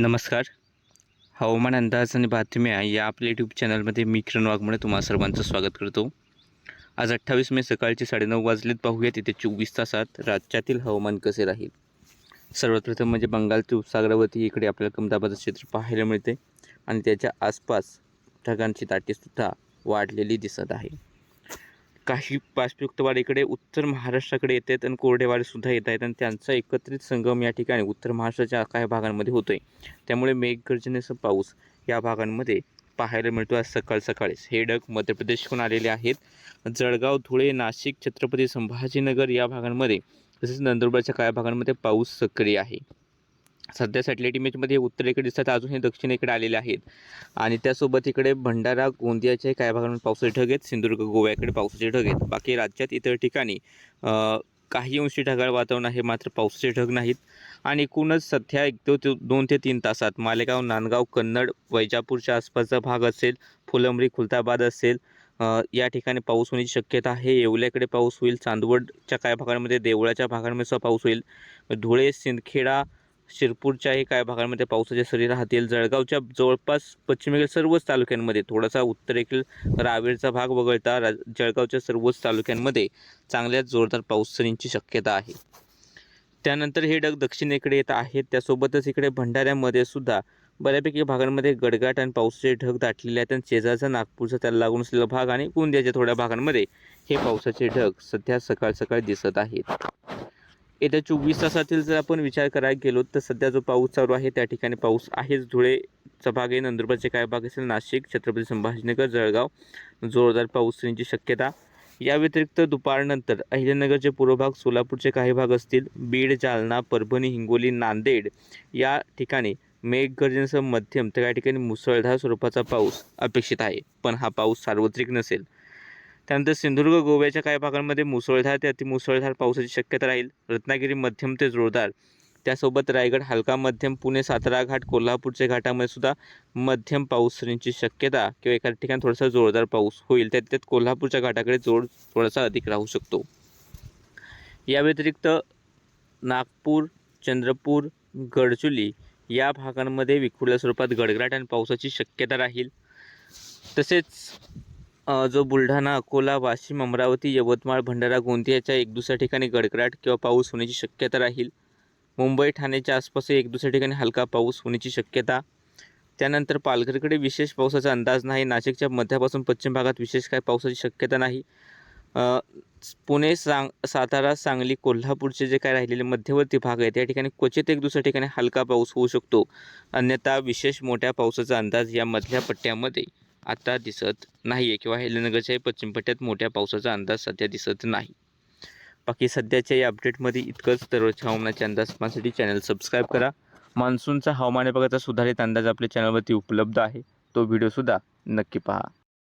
नमस्कार. हवामान अंदाज आणि बातम्या या आपल्या यूट्यूब चॅनलमध्ये मी किरण वाघमोडे तुम्हा सर्वांचं स्वागत करतो. आज अठ्ठावीस मे सकाळचे साडेनऊ वाजलेत. पाहूया तिथे चोवीस तासात राज्यातील हवामान कसे राहील. सर्वात प्रथम म्हणजे बंगालच्या उपसागरावरती इकडे आपल्याला कमदाबाचं क्षेत्र पाहायला मिळते. आणि त्याच्या आसपास ढगांची दाटीसुद्धा वाढलेली दिसत आहे. काही बाष्पयुक्त उत्तर महाराष्ट्राकडे येत आहेत आणि कोरडेवाडीसुद्धा येत आहेत. आणि त्यांचा एकत्रित संगम या ठिकाणी उत्तर महाराष्ट्राच्या काही भागांमध्ये होतो आहे त्यामुळे मेघगर्जनेचा पाऊस या भागांमध्ये पाहायला मिळतो आज सकाळ सकाळीच. हे ढग मध्य प्रदेशहून आलेले आहेत. जळगाव धुळे नाशिक छत्रपती संभाजीनगर या भागांमध्ये तसेच नंदुरबारच्या काही भागांमध्ये पाऊस सक्रिय आहे. सध्या सॅटेलाईट इमेजमध्ये उत्तरेकडे दिसतात अजून हे दक्षिणेकडे आलेले आहेत. आणि त्यासोबत इकडे भंडारा गोंदियाच्या काही भागांमध्ये पावसाचे ढग आहेत सिंधुदुर्ग गोव्याकडे पावसाचे ढग आहेत. बाकी राज्यात इतर ठिकाणी काही अंशी ढगाळ वातावरण आहे मात्र पावसाचे ढग नाहीत. आणि एकूणच सध्या एक दो दोन ते तीन तासात मालेगाव नांदगाव कन्नड वैजापूरच्या आसपासचा भाग असेल फुलंबरी खुलताबाद असेल या ठिकाणी पाऊस होण्याची शक्यता आहे. येवल्याकडे पाऊस होईल चांदवडच्या काही भागांमध्ये देवळाच्या भागांमध्ये सुद्धा पाऊस होईल. धुळे सिंदखेडा शिरपूरच्याही काही भागांमध्ये पावसाच्या सरी राहतील. जळगावच्या जवळपास पश्चिमेकडील सर्वच तालुक्यांमध्ये थोडासा उत्तरेकडील रावेरचा भाग वगळता रा जळगावच्या सर्वच तालुक्यांमध्ये चांगल्याच जोरदार पाऊस सरींची शक्यता आहे. त्यानंतर हे ढग दक्षिणेकडे येत आहेत. त्यासोबतच इकडे भंडाऱ्यामध्ये सुद्धा बऱ्यापैकी भागांमध्ये गडगाट आणि पावसाचे ढग दाटलेले आहेत आणि शेजारचा नागपूरचा त्याला लागून असलेला भाग आणि गोंदियाच्या थोड्या भागांमध्ये हे पावसाचे ढग सध्या सकाळ सकाळ दिसत आहेत. येत्या चोवीस तासातील जर आपण विचार करायला गेलो तर सध्या जो पाऊस चालू आहे त्या ठिकाणी पाऊस आहेच. धुळेचा भाग आहे नंदुरबारचे काय भाग असेल नाशिक छत्रपती संभाजीनगर जळगाव जोरदार पाऊस होण्याची शक्यता. या व्यतिरिक्त दुपारनंतर अहिल्यानगरचे पूर्व भाग सोलापूरचे काही भाग असतील बीड जालना परभणी हिंगोली नांदेड या ठिकाणी मेघगर्जनेसह मध्यम तर काही ठिकाणी मुसळधार स्वरूपाचा पाऊस अपेक्षित आहे. पण हा पाऊस सार्वत्रिक नसेल त्यानंतर सिंधुदुर्ग गोव्याच्या काही भागांमध्ये मुसळधार ते अतिमुसळधार पावसाची शक्यता राहील. रत्नागिरी मध्यम ते जोरदार. त्यासोबत रायगड हलका मध्यम पुणे सातारा घाट कोल्हापूरच्या घाटामध्ये सुद्धा मध्यम पाऊस होण्याची शक्यता किंवा एखाद्या ठिकाणी थोडासा जोरदार पाऊस होईल त्यात त्यात कोल्हापूरच्या घाटाकडे जोर थोडासा अधिक राहू शकतो. या व्यतिरिक्त नागपूर चंद्रपूर गडचुली या भागांमध्ये विखुरल्या स्वरूपात गडगडाट आणि पावसाची शक्यता राहील. तसेच जो बुलढाणा अकोला वाशिम अमरावती यवतमाळ भंडारा गोंदियाच्या एक दुसऱ्या ठिकाणी गडगडाट किंवा पाऊस होण्याची शक्यता राहील. मुंबई ठाण्याच्या आसपास एक दुसऱ्या ठिकाणी हलका पाऊस होण्याची शक्यता. त्यानंतर पालघरकडे विशेष पावसाचा अंदाज नाही. नाशिकच्या मध्यापासून पश्चिम भागात विशेष काय पावसाची शक्यता नाही. पुणे सांग सातारा सांगली कोल्हापूरचे जे काय राहिलेले मध्यवर्ती भाग आहेत त्या ठिकाणी क्वचित एक दुसऱ्या ठिकाणी हलका पाऊस होऊ शकतो. अन्यथा विशेष मोठ्या पावसाचा अंदाज या मधल्या पट्ट्यामध्ये. आता दिसत नाही आहे किंवा हेलनगरच्या पश्चिम पट्ट्यात मोठ्या पावसाचा अंदाज सध्या दिसत नाही. बाकी सध्याच्या या अपडेटमध्ये इतकंच. दररोजच्या हवामानाचे अंदाज पाहण्यासाठी चॅनल सबस्क्राईब करा. मान्सूनचा हवामान विभागाचा सुधारित अंदाज आपल्या चॅनलवरती उपलब्ध आहे. तो व्हिडिओसुद्धा नक्की पहा.